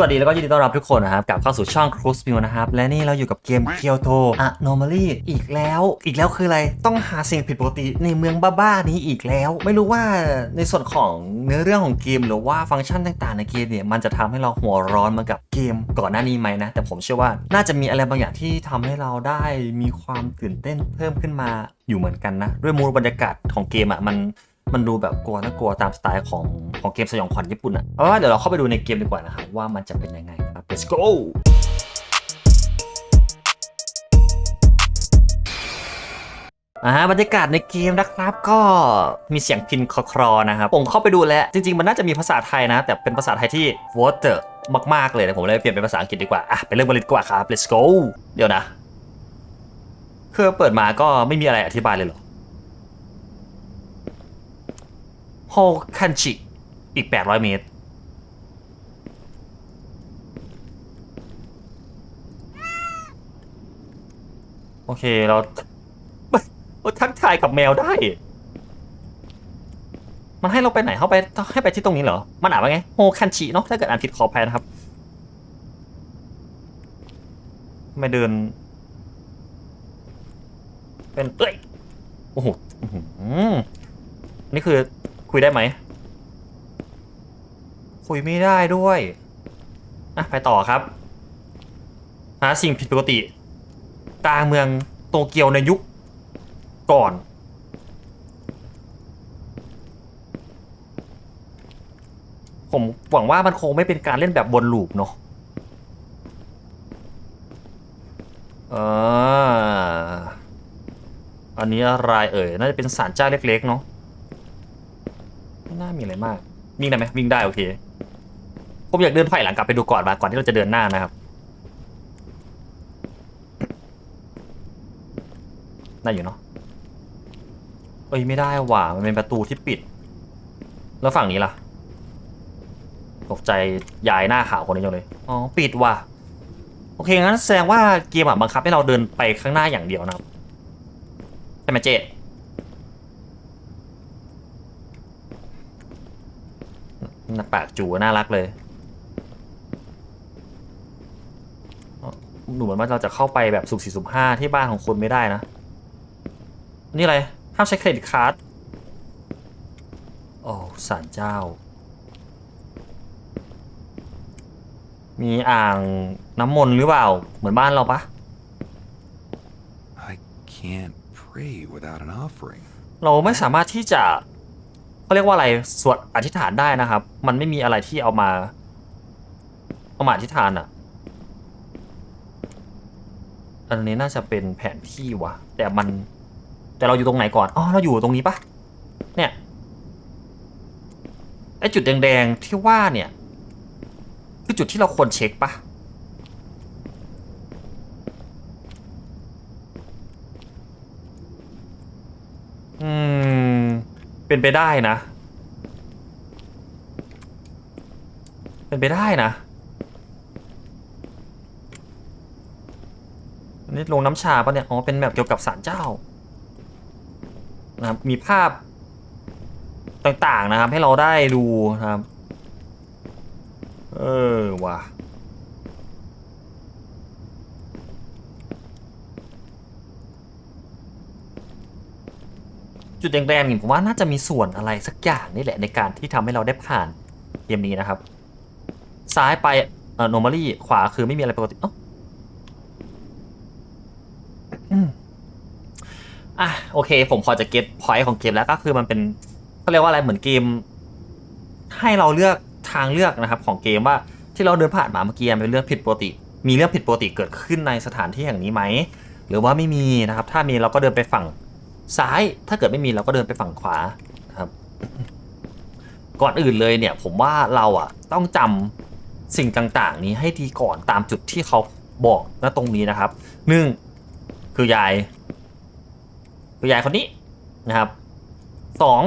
สวัสดีแล้วก็ยินดีต้อนรับทุกคนนะครับกลับเข้าสู่ช่อง Cruise View นะครับ และนี่เราอยู่กับเกม Kyoto Anomaly อีกแล้ว อีกแล้วคืออะไรต้องหาสิ่งผิดปกติในเมืองบ้าๆนี้อีกแล้ว ไม่รู้ว่าในส่วนของเนื้อเรื่องของเกม หรือว่าฟังก์ชันต่างๆ ในเกมเนี่ยมันจะทำให้เราหัวร้อนมากับเกมก่อนหน้านี้ไหมนะ แต่ผมเชื่อว่าน่าจะมีอะไรบางอย่างที่ทำให้เราได้มีความตื่นเต้นเพิ่มขึ้นมาอยู่เหมือนกันนะ ด้วยมูลบรรยากาศของเกมอะมัน มันดูแบบกลัวน่ากลัวตามสไตล์ของของเกมสยองขวัญญี่ปุ่นอะเอาว่าเดี๋ยวเราเข้าไปดูในเกมดีกว่านะครับว่ามันจะเป็นยังไงครับ let's go อ่าบรรยากาศในเกมนะครับก็มีเสียงพินคลอๆนะครับผมเข้าไปดูแล้ว จริง ๆ มันน่าจะมีภาษาไทยนะ แต่เป็นภาษาไทยที่ water มาก ๆ เลยนะผมเลยเปลี่ยนเป็นภาษาอังกฤษดีกว่า อะไปเริ่มกันเลยดีกว่าครับ let's go เดี๋ยวนะ คือเปิดมาก็ไม่มีอะไรอธิบายเลยเหรอ โฮคันชิอีก 800 เมตร โอเคเราเราทักทายกับแมวได้ มันให้เราไปไหนเข้าไปให้ไปที่ตรงนี้เหรอ มันอ่านว่าไงโฮคันชิเนาะถ้าเกิดอ่านผิดขออภัยนะครับไม่เดิน เป็นเอ้ยโอ้โหอื้อหือนี่คือ คุยได้ไหม คุยไม่ได้ด้วยอะไปต่อครับ หาสิ่งผิดปกติกลางเมืองโตเกียวในยุคก่อน ผมหวังว่ามันคงไม่เป็นการเล่นแบบวนลูปเนาะเอออันนี้อะไรเอ่ย น่าจะเป็นศาลเจ้าเล็กๆเนาะ ไม่น่ามีอะไรมาก วิ่งได้ไหมวิ่งได้โอเค ผมอยากเดินไผ่หลังกลับไปดูก่อนมาก่อนที่เราจะเดินหน้านะครับ ได้อยู่เนาะ เอ้ยไม่ได้ว่ะ มันเป็นประตูที่ปิด แล้วฝั่งนี้ล่ะ ตกใจยายหน้าขาวคนนี้จังเลย อ๋อปิดว่ะ โอเคงั้นแสดงว่าเกมอะบังคับให้เราเดินไปข้างหน้าอย่างเดียวนะครับ ใช่ไหมเจ๊ หน้า ปากจูน่ารักเลยอ๋อหนูเหมือนว่าเราจะเข้าไปแบบสุ่มสี่สุ่มห้าที่บ้านของคนไม่ได้นะ นี่อะไร ห้ามใช้เครดิตการ์ดโอ้สารเจ้า มีอ่างน้ำมนต์หรือเปล่า เหมือนบ้านเราปะ I can't pray without an offering. เราไม่สามารถที่จะ เขาเรียกว่าอะไรสวดอธิษฐานได้นะครับ มันไม่มีอะไรที่เอามาเอามาอธิษฐานอะ่ะ อันนี้น่าจะเป็นแผนที่วะแต่มันแต่เราอยู่ตรงไหนก่อนอ๋อเราอยู่ตรงนี้ปะเนี่ยไอจุดแดงๆที่ว่าเนี่ยคือจุดที่เราควรเช็คปะอืม เป็นไปได้นะ เป็นไปได้นะนนี้ลงน้ำชาปะเนี่ย อ๋อ เป็นแบบเกี่ยวกับสารเจ้านะครับ มีภาพต่างๆนะครับ ให้เราได้ดูนะครับ เออว่ะ จุดแดงๆนี่ผมว่าน่าจะมีส่วนอะไรสักอย่างนี่แหละในการที่ทำให้เราได้ผ่านเกมนี้นะครับ ซ้ายไปเอ่อ normally ขวาคือไม่มีอะไรปกติเอ้าอืมอะโอเค ผมพอจะเก็ตพอยต์ของเกมแล้วก็คือมันเป็นเขาเรียกว่าอะไรเหมือนเกม ให้เราเลือกทางเลือกนะครับของเกมว่าที่เราเดินผ่านมาเมื่อกี้มันเป็นเรื่องผิดปกติ มีเรื่องผิดปกติเกิดขึ้นในสถานที่แห่งนี้ไหม หรือว่าไม่มีนะครับ ถ้ามีเราก็เดินไปฝั่ง ซ้ายถ้าเกิดไม่มีเราก็เดินไปฝั่งขวาครับก่อนอื่นเลยเนี่ยผมว่าเราอะต้องจำสิ่งต่างๆ นี้ให้ดีก่อนตามจุดที่เขาบอกณตรงนี้นะครับหนึ่งคือยายคือยายคนนี้นะครับสอง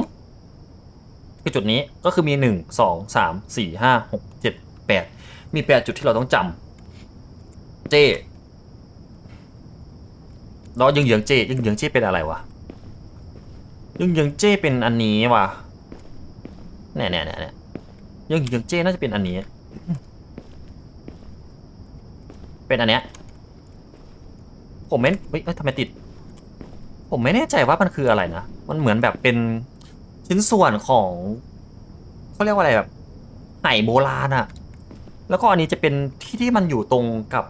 คือจุดนี้ก็คือมีหนึ่งสองสามสี่ห้าหกเจ็ดแปดมีแปดจุดที่เราต้องจำเจแล้วยังเหยังเจยังเหยังเจเป็นอะไรวะ ยังยังเจ้เป็นอันนี้ว่ะเนี่ยเนี่ยเนี่ยเนี่ยยังยังเจ้น่าจะเป็นอันนี้ เป็นอันเนี้ย ผมไม่เฮ้ยเอ้ยทำไมติด ผมไม่แน่ใจว่ามันคืออะไรนะ มันเหมือนแบบเป็นชิ้นส่วนของเขาเรียกว่าอะไรแบบไหโบราณอะแล้วก็อันนี้จะเป็นที่ที่มันอยู่ตรงกับ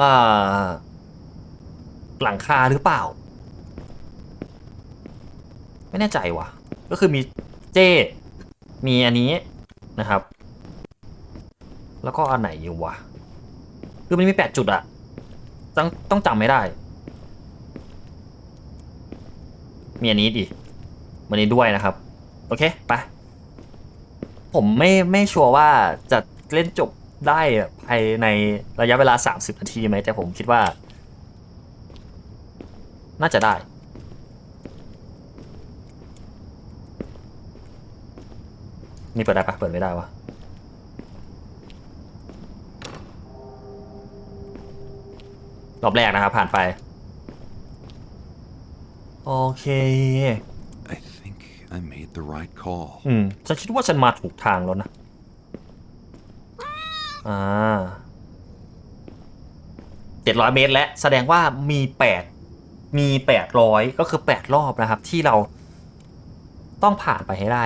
อ่าหลังคาหรือเปล่า ไม่แน่ใจว่ะ ก็คือมีเจ มีอันนี้นะครับ แล้วก็อันไหนอยู่วะ คือมันมีแปดจุดอะต้องต้องจำไม่ได้ มีอันนี้ดิมันนี้ด้วยนะครับ โอเค ไป ผมไม่ไม่ชัวร์ว่าจะเล่นจบได้ภายในระยะเวลา 30 นาทีไหม แต่ผมคิดว่า น่าจะได้ นี่เปิดได้ปะเปิดไม่ได้วะรอบแรกนะครับ ผ่านไป โอเค I think I made the right call. อืม ฉันคิดว่าฉันมาถูกทางแล้วนะ อ่าเจ็ดร้อยเมตรและแสดงว่ามีแปดมีแปดร้อยก็คือแปดรอบนะครับ ที่เราต้องผ่านไปให้ได้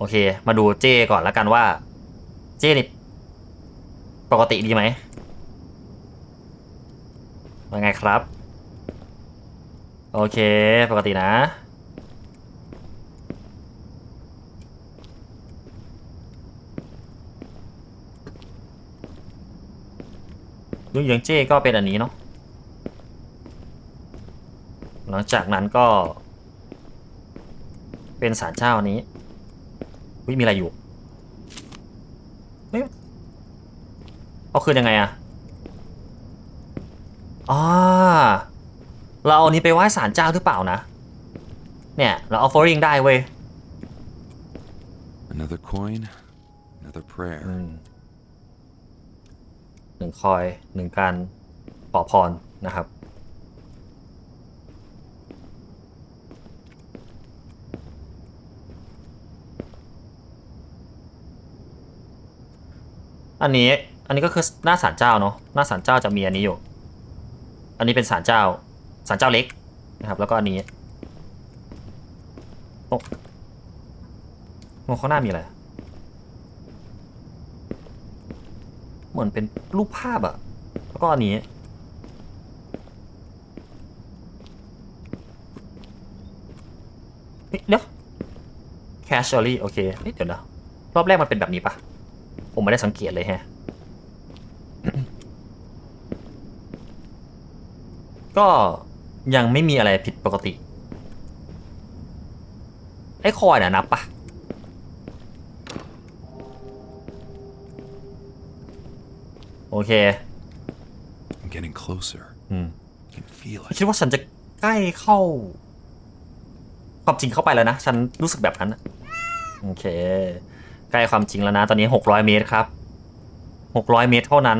โอเค มาดูเจก่อนแล้วกันว่า เจนี่ปกติดีไหมว่าไงครับ โอเค ปกตินะ ยุ่งยิงเจ้ก็เป็นอันนี้เนาะ หลังจากนั้นก็ เป็นสารเจ้านี้ วิมีอะไรอยู่เฮ้ยเอาคืนยังไงอะอ่าเราเอาอันนี้ไปไหว้ศาลเจ้าหรือเปล่านะ เนี่ย เราเอา offering ได้เว้ย Another coin, another prayer. อืมหนึ่งคอยหนึ่งการขอพรนะครับ อันนี้อันนี้ก็คือหน้าศาลเจ้าเนาะหน้าศาลเจ้าจะมีอันนี้อยู่ อันนี้เป็นศาลเจ้าศาลเจ้าเล็กนะครับ แล้วก็อันนี้โอ้โอ้ข้างหน้ามีอะไรเหมือนเป็นรูปภาพอะแล้วก็อันนี้เดี๋ยว casually โอเคเฮ้ยเดี๋ยวนะรอบแรกมันเป็นแบบนี้ปะ ผมไม่ได้สังเกตเลยแฮะ ก็ยังไม่มีอะไรผิดปกติ ไอ้คอยน่ะนับปะโอเค I'm getting closer. อืม I can feel คิ it. ดว่าฉันจะใกล้เข้า ความจริงเข้าไปแล้วนะ ฉันรู้สึกแบบนั้นนะโอเค ใกล้ความจริงแล้วนะ ตอนนี้หกร้อยเมตรครับหกร้อยเมตรเท่านั้น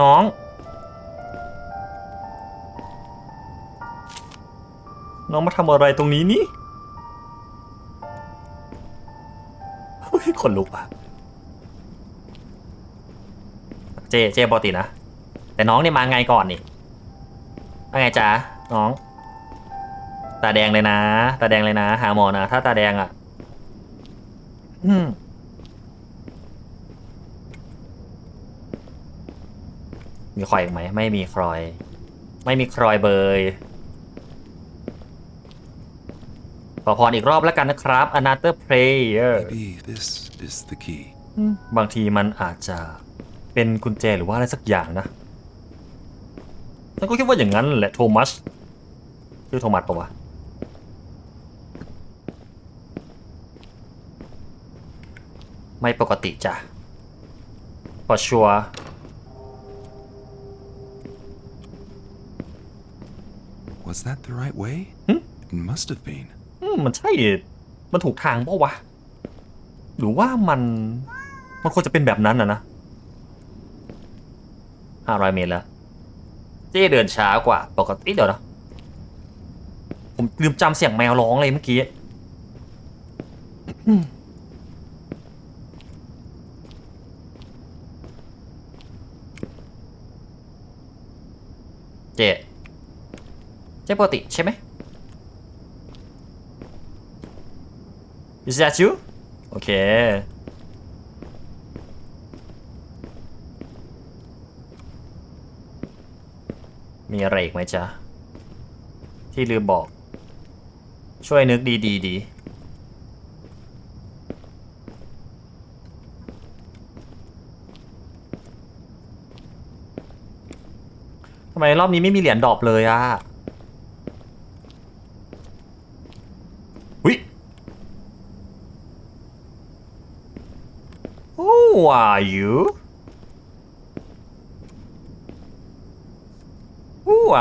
น้อง น้องมาทำอะไรตรงนี้นี่เฮ้ยขนลุกอะ เจเจปกตินะ แต่น้องเนี่ยมาไงก่อนนี่ว่าไงจ๊ะน้อง ตาแดงเลยนะ ตาแดงเลยนะ หาหมอนะ ถ้าตาแดงอะอืมมีคอยอีกไหม ไม่มีครอย ไม่มีครอยเบยขอพรอีกรอบแล้วกันนะครับ another prayer Maybe this is the key. อืมบางทีมันอาจจะ เป็นกุญแจหรือว่าอะไรสักอย่างนะฉันก็คิดว่าอย่างนั้นแหละโทมัสชื่อโทมัสปะวะไม่ปกติจ้ะพอชัว Was that the right way? Hmm? It must have been. มันใช่ มันถูกทางปะวะ หรือว่ามัน มันควรจะเป็นแบบนั้นอะนะ ห้าร้อยเมตรแล้วเจ๊เดินช้ากว่าปกติเดี๋ยวนะผมลืมจำเสียงแมวร้องเลยเมื่อกี้เจ๊เจ๊ปกติใช่ไหม Is that you โอเค มีอะไรอีกไหมจ๊ะ ที่ลืมบอก ช่วยนึกดีดีๆดีทำไมรอบนี้ไม่มีเหรียญดรอปเลยอะวิ Who are you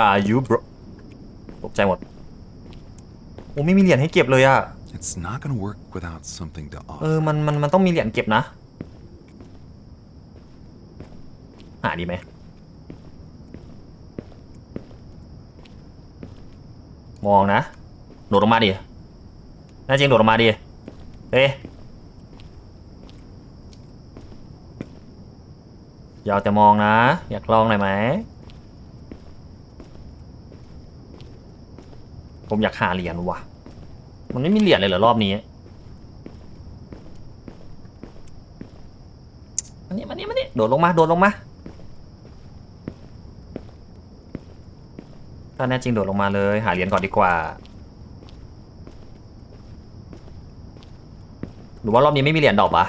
are you bro ตกใจหมด โอ้ไม่มีเหรียญให้เก็บเลยอะ It's not gonna work without something to เอ offer. อมัน มัน มันต้องมีเหรียญเก็บนะ หาดีไหม มองนะ โดดลงมาดิน่าจริงโดดลงมาดิเฮ้ยอย่าเอาแต่มองนะ อยากลองหน่อยไหม ผมอยากหาเหรียญว่ะ มันไม่มีเหรียญเลยเหรอรอบนี้มานี่มานี่มานี่โดดลงมา โดดลงมาถ้าแน่จริงโดดลงมาเลย หาเหรียญก่อนดีกว่า หรือว่ารอบนี้ไม่มีเหรียญดอกปะ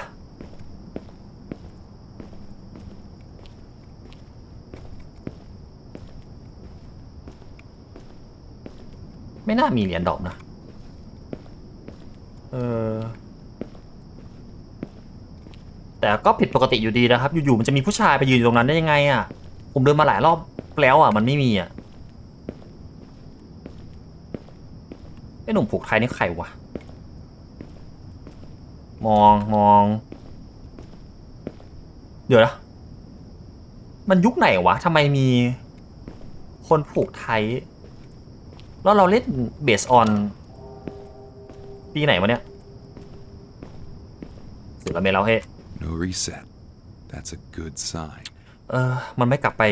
ไม่น่ามีเหรียญดอกนะ เออ แต่ก็ผิดปกติอยู่ดีนะครับ อยู่ๆมันจะมีผู้ชายไปยืนอยู่ตรงนั้นได้ยังไงอะ ผมเดินมาหลายรอบแล้วอะ มันไม่มีอะไอ้หนุ่มผูกไทยนี่ใครวะ มองมอง เดี๋ยวนะ มันยุคไหนวะทำไมมีคนผูกไทย แล้วเราเล่นเบสออนปีไหนวะเนี่ยเสร็จแล้วเมแล้วเฮ้ No reset. That's a good sign. เออ มันไม่กลับไป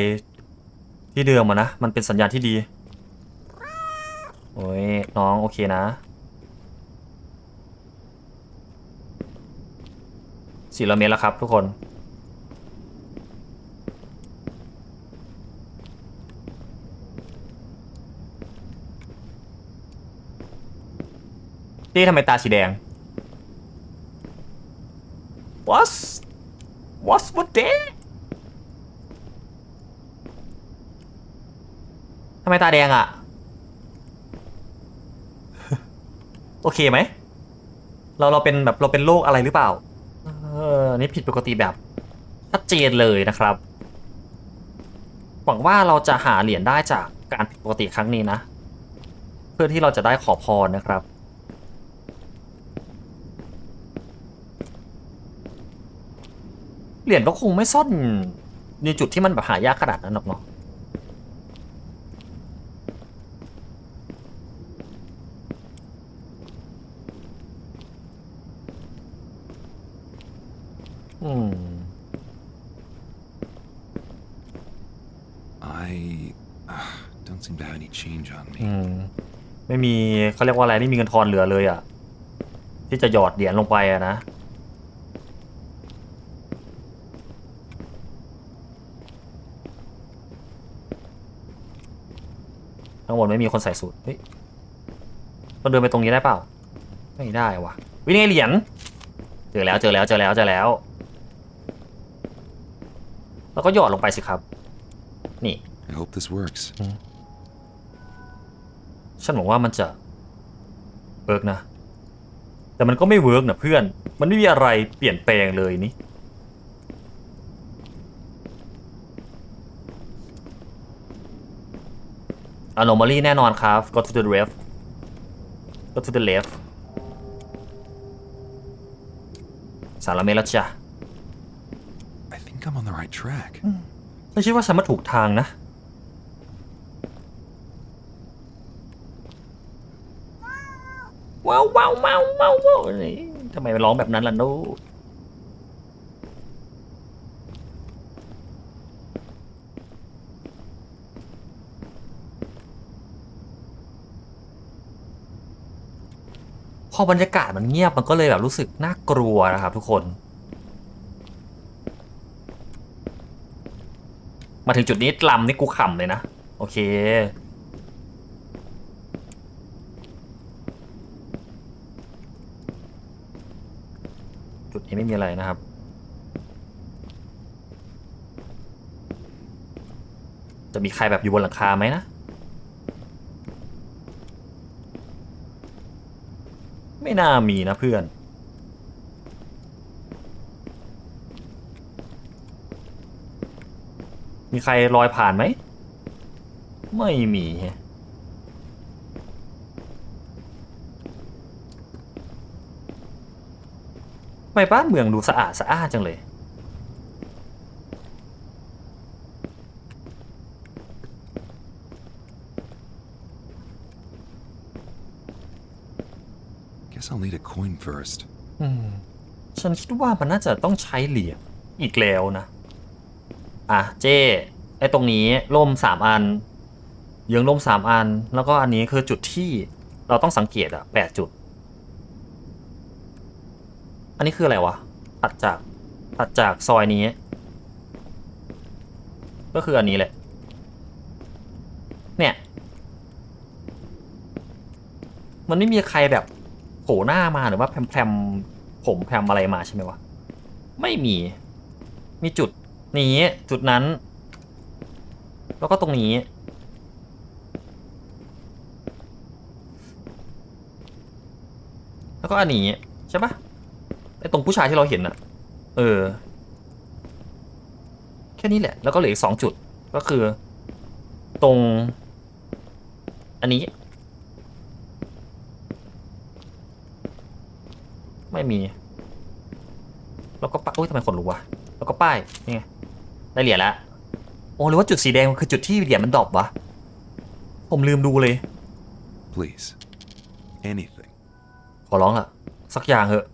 ที่เดิมอะนะ มันเป็นสัญญาณที่ดี โอ้ย น้องโอเคนะสี่ร้อยเมตรแล้วครับทุกคน นี่ทำไมตาสีแดง what what what day ทำไมตาแดงอะ่ะ โอเคไหม เราเราเป็นแบบเราเป็นโรคอะไรหรือเปล่า เอออันนี่ผิดปกติแบบชัดเจนเลยนะครับ หวังว่าเราจะหาเหรียญได้จากการผิดปกติครั้งนี้นะ เพื่อที่เราจะได้ขอพรนะครับ เหรียญก็คงไม่ซ่อนในจุดที่มันแบบหายากขนาดนั้นหรอกเนาะอืม I uh, don't seem to have any change on อื me. มไม่มีเขาเรียกว่าอะไรไม่มีเงินทอนเหลือเลยอะ่ะที่จะหยอดเหรียญลงไปอะนะ ทั้งหมดไม่มีคนใส่สูตรเฮ้ยเราเดินไปตรงนี้ได้เปล่า ไม่ได้ว่ะวินี่ไงเหรียญเจอแล้วเจอแล้วเจอแล้วเจอแล้ว แล้วก็หยอดลงไปสิครับ นี่ I hope this works. ฉันหวังว่ามันจะเวิร์กนะ แต่มันก็ไม่เวิร์กนะเพื่อน มันไม่มีอะไรเปลี่ยนแปลงเลยนี่ anomaly แน่นอนครับ go to the left go to the left สารเมตรแล้วจ้ะ I think I'm on the right track. ฉันคิดว่าฉันมาถูกทางนะว้าวว้าวว้าวว้าวว้าวนี่ทำไมมันร้องแบบนั้นล่ะนู พอบรรยากาศมันเงียบมันก็เลยแบบรู้สึกน่ากลัวนะครับทุกคน มาถึงจุดนี้ลำนี่กูขำเลยนะ โอเค จุดนี้ไม่มีอะไรนะครับจะมีใครแบบอยู่บนหลังคาไหมนะ ไม่ น่ามีนะเพื่อน มีใครลอยผ่านไหม ไม่มีทำไมบ้านเมืองดูสะอาดสะอาดจังเลย Guess I'll need a coin first. ฉันคิดว่ามันน่าจะต้องใช้เหรียญอีกแล้วนะ อะเจ้ไอตรงนี้ร่มสามอัน เยื้องร่มสามอัน แล้วก็อันนี้คือจุดที่เราต้องสังเกตอะแปดจุด อันนี้คืออะไรวะ ตัดจากตัดจากซอยนี้ ก็คืออันนี้แหละ เนี่ย มันไม่มีใครแบบ โผล่หน้ามาหรือว่าแพรมแพรมผมแพรมอะไรมาใช่ไหมวะ ไม่มี มีจุดนี้จุดนั้น แล้วก็ตรงนี้ แล้วก็อันนี้ใช่ปะไอตรงผู้ชายที่เราเห็นอะเออ แค่นี้แหละ แล้วก็เหลืออีกสองจุดก็คือ ตรง อันนี้ ไม่มี แล้วก็ป้ายโอ้ยทำไมขนลุกวะ แล้วก็ป้าย นี่ไง ได้เหรียญแล้วโอ้หรือว่าจุดสีแดงมันคือจุดที่เหรียญมันดรอปวะ ผมลืมดูเลย Please. Anything. ขอร้องอะสักอย่างเหอะ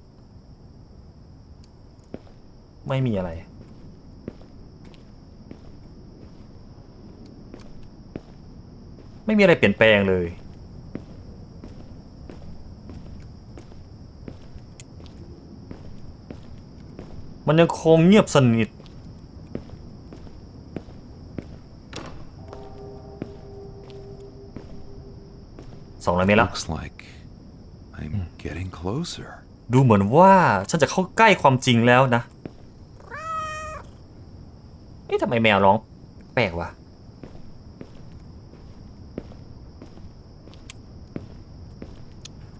ไม่มีอะไร ไม่มีอะไรเปลี่ยนแปลงเลย มันยังคงเงียบสนิท สองร้อยเมตรแล้ว Looks like I'm getting closer. ดูเหมือนว่าฉันจะเข้าใกล้ความจริงแล้วนะนี่ทำไมแมวร้อง แปลกวะ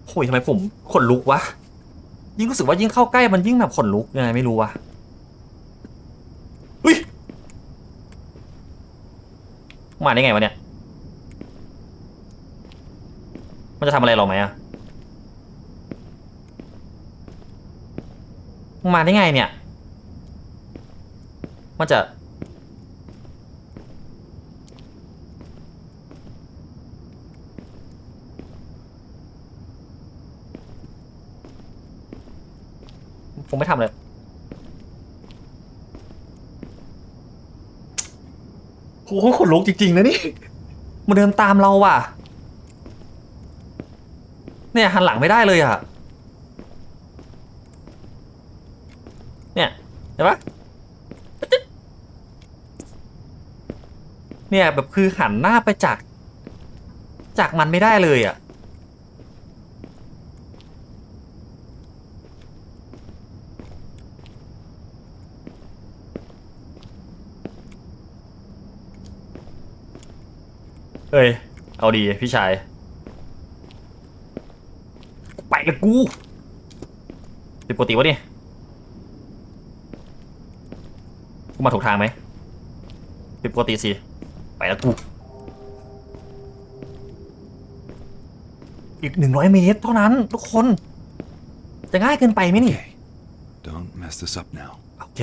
โอ้ยทำไมผมขนลุกวะ ยิ่งรู้สึกว่ายิ่งเข้าใกล้มันยิ่งแบบขนลุกยังไงไม่รู้วะอุ้ยมาได้ไงวะเนี่ย มันจะทำอะไรเราไหมอะมึงมาได้ไงเนี่ย มันจะ ผมไม่ทำเลยโหขนลุกจริงๆนะนี่ มันเดินตามเราว่ะ เนี่ยหันหลังไม่ได้เลยอะ เนี่ยเห็นปะเนี่ยแบบคือหันหน้าไปจาก จากมันไม่ได้เลยอะ่ เฮ้ย เอาดีพี่ชาย ไปกับกูผิดปกติวะเนี่ยกูมาถูกทางไหมผิดปกติสิ ไปแล้วกู อีกหนึ่งร้อยเมตรเท่านั้นทุกคน จะง่ายเกินไปไหมนี่ Okay. Don't mess this up now. โอเค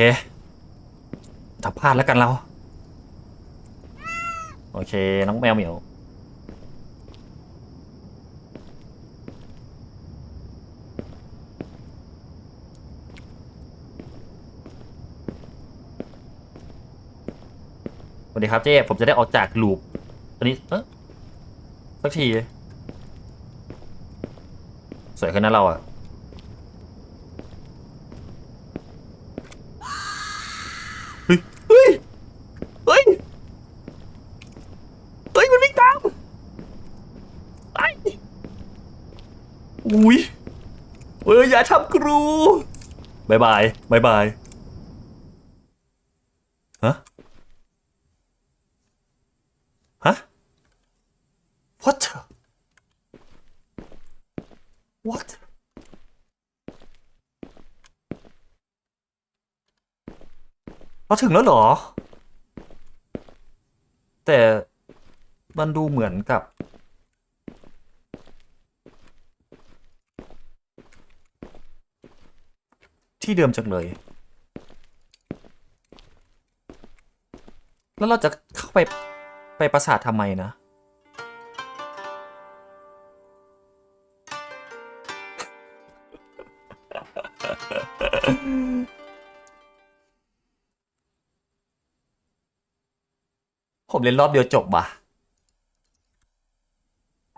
ทำพลาดแล้วกันเราโอ เค น้องแมวเหมียวสวัสดีครับเจ๊ผมจะได้ออกจากลูปอันนี้เอ๊ะสักที สวยขึ้นนะเราอะเฮ้ย เฮ้ย เฮ้ย เฮ้ย มันวิ่งตามไอ้อุ้ยเอ้ย อย่าทำครูบายบายบายบายฮะฮะ what what เราถึงแล้วเหรอ แต่มันดูเหมือนกับ ที่เดิมจังเลย แล้วเราจะเข้าไปไปปราสาททำไมนะ ผมเล่นรอบเดียวจบว่ะ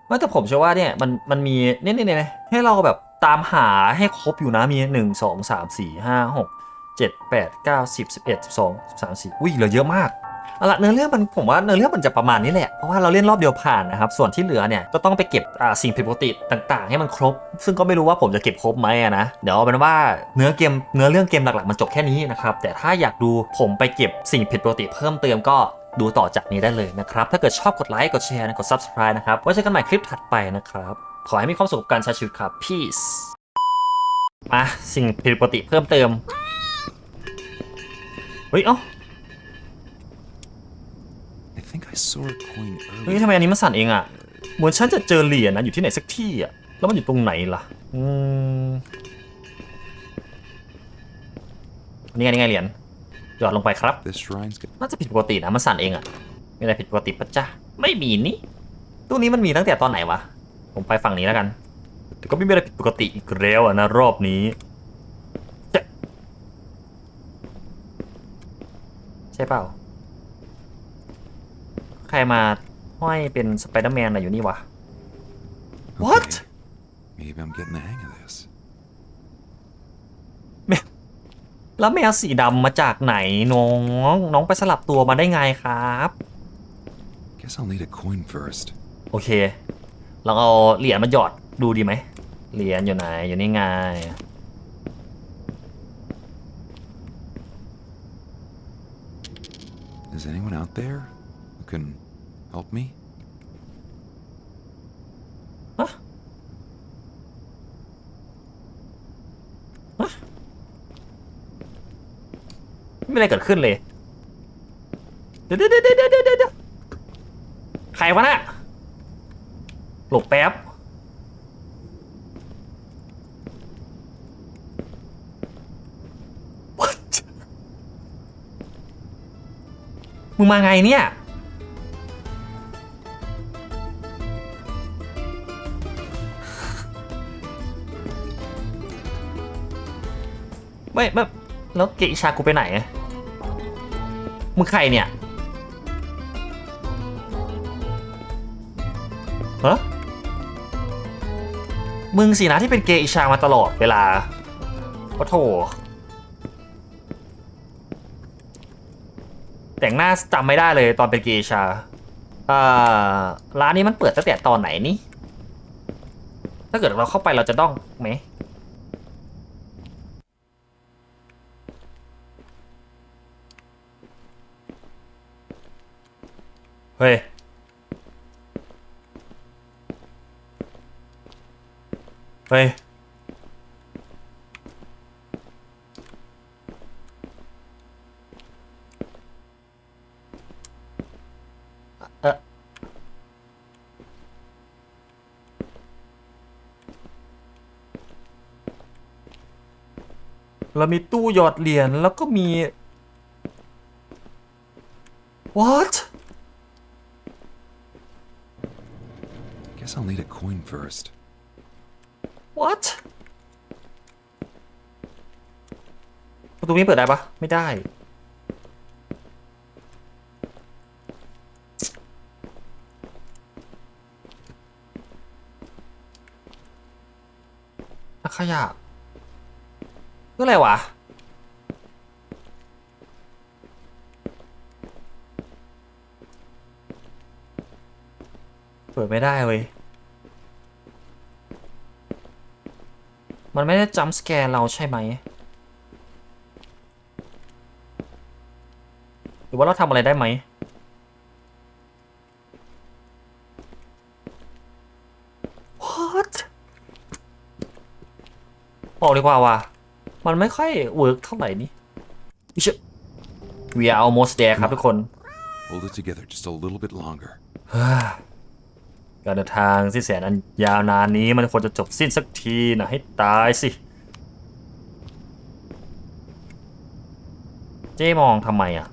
ไม่แต่ผมเชื่อว่าเนี่ยมันมันมีเนี่ยเนี่ยให้เราแบบ ตามหาให้ครบอยู่นะมีหนึ่งสองสามสี่ห้าหกเจ็ดแปดเก้าสิบสิบเอ็ดสิบสองสิบสามสี่อุ้ยเหลือเยอะมากเอาละเนื้อเรื่องมันผมว่าเนื้อเรื่องมันจะประมาณนี้แหละ เพราะว่าเราเล่นรอบเดียวผ่านนะครับ ส่วนที่เหลือเนี่ยก็ต้องไปเก็บสิ่งผิดปกติต่าง ๆ ให้มันครบ ซึ่งก็ไม่รู้ว่าผมจะเก็บครบไหมนะ เดี๋ยวเอาเป็นว่าเนื้อเกมเนื้อเรื่องเกมหลักๆมันจบแค่นี้นะครับ แต่ถ้าอยากดูผมไปเก็บสิ่งผิดปกติเพิ่มเติมก็ดูต่อจากนี้ได้เลยนะครับ ถ้าเกิดชอบกดไลค์กดแชร์กด subscribe นะครับไว้เจอกันใหม่คลิปถัดไปนะครับ ขอให้มีความสุขกับการใช้ชีวิตครับ peace มาสิ่งผิดปกติเพิ่มเติม เฮ้ย เอ้า I think I saw a coin เฮ้ย earlier. ทำไมอันนี้มันสั่นเองอะเหมือนฉันจะเจอเหรียญนะ อยู่ที่ไหนสักที่อะแล้วมันอยู่ตรงไหนล่ะ อืม นี่ไงนี่ไงเหรียญหยอดลงไปครับ This shrine's got น่าจะผิดปกตินะ มันสั่นเองอะมีอะไรผิดปกติปะจ๊ะ ไม่มีนี่ตู้นี้มันมีตั้งแต่ตอนไหนวะ ผมไปฝั่งนี้แล้วกัน แต่ก็ไม่มีอะไรผิดปกติอีกแล้วอะนะรอบนี้จะใช่เปล่า ใครมาห้อยเป็นสไปเดอร์แมนอะไรอยู่นี่วะ What? Okay. Maybe I'm getting the hang of this. แล้วแมวสีดำมาจากไหนน้อง น้องไปสลับตัวมาได้ไงครับ Guess I'll need a coin first. โอเค ลองเอาเหรียญมาหยอดดูดีไหมเหรียญอยู่ไหนอยู่นี่ไง Is anyone out there who can help me? ฮะฮะไม่มีอะไรเกิดขึ้นเลย เดี๋ยวเดี๋ยวเดี๋ยวเดี๋ยวเดี๋ยวเดี๋ยวใครวะน่ะ หลบแป๊บ What มึงมาไงเนี่ย ไม่ไม่แล้วเกอิชากูไปไหนอะมึงใครเนี่ย มึงสินะที่เป็นเกย์อิชามาตลอดเวลาโอ้โถแต่งหน้าจำไม่ได้เลยตอนเป็นเกย์อิชาอ่าร้านนี้มันเปิดตั้งแต่ตอนไหนนี่ถ้าเกิดเราเข้าไปเราจะต้องไหมเฮ้ย เฮ้ยเออเรามีตู้หยอดเหรียญแล้วก็มี what Guess I'll need a coin first. what ประตูนี้เปิดได้ปะไม่ได้ ขยะก็อะไรวะเปิดไม่ได้เว้ยมันไม่ได้จัมสแกนเราใช่ไหม หรือ ว่าเราทำอะไรได้ไหม what บอกดีกว่าว่ะมันไม่ค่อยเวิร์กเท่าไหร่นี่อิช we are almost there ครับทุกคน Hold it together just a little bit longer. การเดินทางที่แสนอันยาวนานนี้มันควรจะจบสิ้นสักทีนะให้ตายสิ เจ๊มองทำไมอะ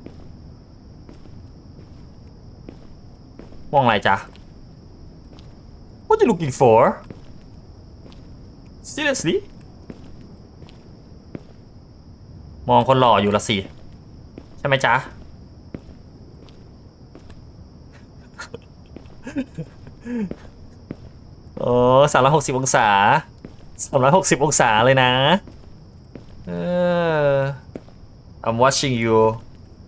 มองอะไรจ๊ะ What you looking for Seriously มองคนหล่ออยู่ละสิ ใช่ไหมจ๊ะ โอ้สามร้อยหกสิบองศาสามร้อยหกสิบองศาเลยนะเออ I'm watching you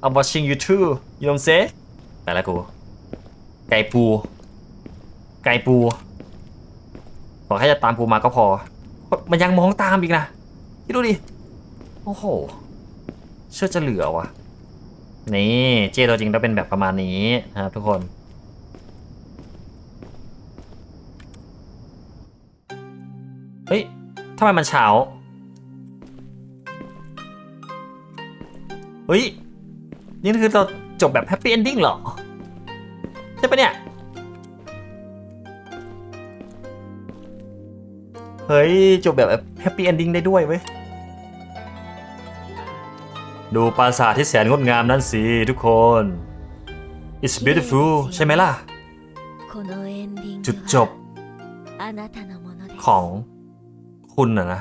I'm watching you too you know what I'm saying ไปแล้วกู ไก่ปู ไก่ปู ขอแค่จะตามกูมาก็พอ มันยังมองตามอีกนะคิดดูดิ โอ้โห เชื่อจะเหลือวะนี่เจตัวจริงต้องเป็นแบบประมาณนี้นะครับทุกคนเฮ้ยทำไมมันเช้า เฮ้ย นี่คือเราจบแบบแฮปปี้เอนดิ้งเหรอ ใช่ปะเนี่ย เฮ้ย จบแบบแฮปปี้เอนดิ้งได้ด้วยเว้ย ดูปราสาทที่แสนงดงามนั้นสิทุกคน it's beautiful ใช่ไหมล่ะ จุดจบของคุณนะนะ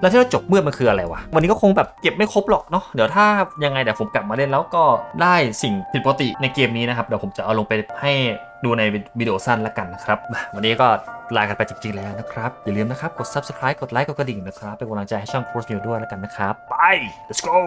แล้วที่เราจบเมื่อมันคืออะไรวะ วันนี้ก็คงแบบเก็บไม่ครบหรอกเนาะ เดี๋ยวถ้ายังไงเดี๋ยวผมกลับมาเล่นแล้วก็ได้สิ่งผิดปกติในเกมนี้นะครับ เดี๋ยวผมจะเอาลงไปให้ดูในวิดีโอสั้นละกันนะครับ วันนี้ก็ลากันไปจริงๆแล้วนะครับ อย่าลืมนะครับ กด subscribe กดไลค์กดกระดิ่งนะครับ เป็นกำลังใจให้ช่อง Cross View ด้วยแล้วกันนะครับ ไป let's go